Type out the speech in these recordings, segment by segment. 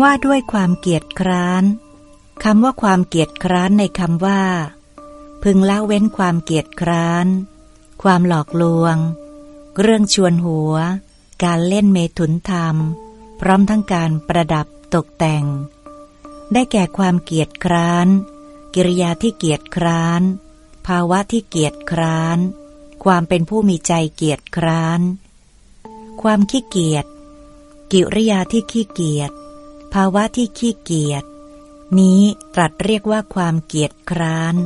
ว่าด้วยความเกียจคร้านคำว่าความเกียจคร้านในคำว่า พึงละเว้นความเกียจคร้าน ความหลอกลวง เรื่องชวนหัว การเล่นเมถุนธรรม พร้อมทั้งการประดับตกแต่ง ได้แก่ความเกียจคร้าน กิริยาที่เกียจคร้าน ภาวะที่เกียจคร้าน ความเป็นผู้มีใจเกียจคร้าน ความขี้เกียจ กิริยาที่ขี้เกียจ ภาวะที่ขี้เกียจนี้ตรัสเรียกว่าความเกียจคร้าน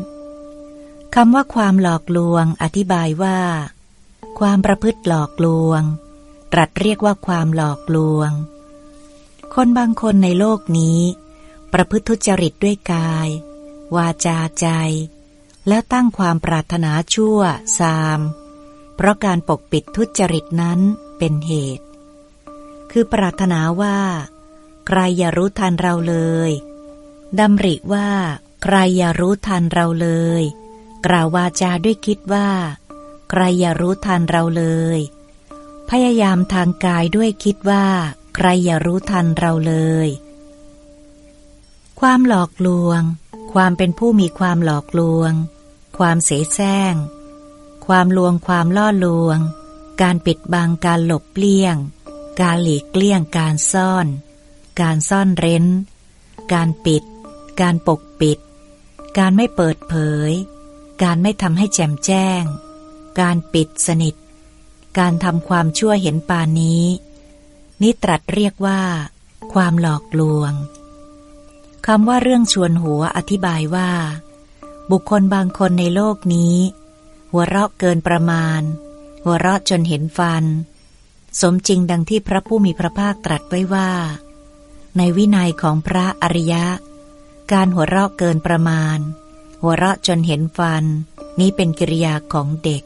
คำว่าความหลอกลวงอธิบายว่า ความประพฤติหลอกลวง ตรัสเรียกว่าความหลอกลวง คนบางคนในโลกนี้ ประพฤติทุจริตด้วยกาย วาจาใจ แล้วตั้งความปรารถนาชั่วซาม เพราะการปกปิดทุจริตนั้นเป็นเหตุ คือปรารถนาว่า รอย่ารู้ทันเราเลยดำริว่า ใครอย่ารู้ทันเราเลย กล่าววาจาด้วยคิดว่า ใครอย่ารู้ทันเราเลย พยายามทางกายด้วยคิดว่า ใครอย่ารู้ทันเราเลย ความหลอกลวง ความเป็นผู้มีความหลอกลวง ความเสแสร้ง ความลวงความล่อลวง การปิดบังการหลบเลี่ยง การหลีกเลี่ยงการซ่อน การซ่อนเร้น การปิด การปกปิด การไม่เปิดเผย การไม่ทำให้แจ่มแจ้ง การปิดสนิท การทำความชั่วเห็นปานนี้นิตรัสเรียกว่า ความหลอกลวงคำว่าเรื่องชวนหัวอธิบายว่า บุคคลบางคนในโลกนี้ หัวเราะเกินประมาณ หัวเราะจนเห็นฟัน สมจริงดังที่พระผู้มีพระภาคตรัสไว้ว่า ในวินัยของพระอริยะ การหัวเราะเกินประมาณ หัวเราะจนเห็นฟัน นี้เป็นกิริยาของเด็ก